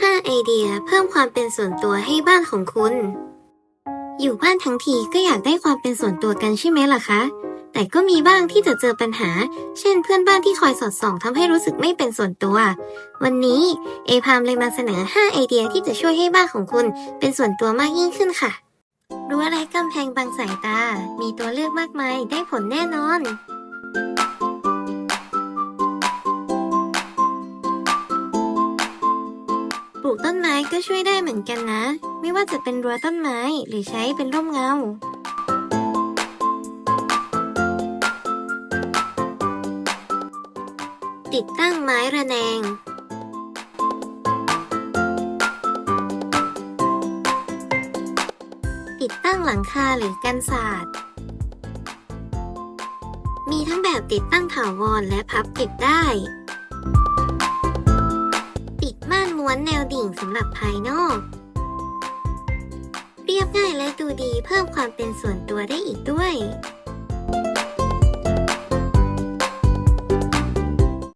5 ไอเดียเพิ่มความเป็นส่วนตัวให้บ้านของคุณ อยู่บ้านทั้งทีก็อยากได้ความเป็นส่วนตัวกันใช่ไหมล่ะคะ แต่ก็มีบ้างที่จะเจอปัญหา เช่น เพื่อนบ้านที่คอยสอดส่องทำให้รู้สึกไม่เป็นส่วนตัว วันนี้เอพามเลยมาเสนอ 5 ไอเดียที่จะช่วยให้บ้านของคุณเป็นส่วนตัวมากยิ่งขึ้นค่ะ รั้วไรกำแพงบังสายตา มีตัวเลือกมากมายได้ผลแน่นอน ลูกต้นไม้ก็ช่วยได้เหมือนกันนะ ไม่ว่าจะเป็นรั้วต้นไม้หรือใช้เป็นร่มเงา ติดตั้งไม้ระแนง ติดตั้งหลังคาหรือกันศาสตร์มีทั้งแบบติดตั้งถาวรและพับปิดได้ ม้วนแนวดิ่งสำหรับภายนอก เรียบง่ายและดูดีเพิ่มความเป็นส่วนตัวได้อีกด้วย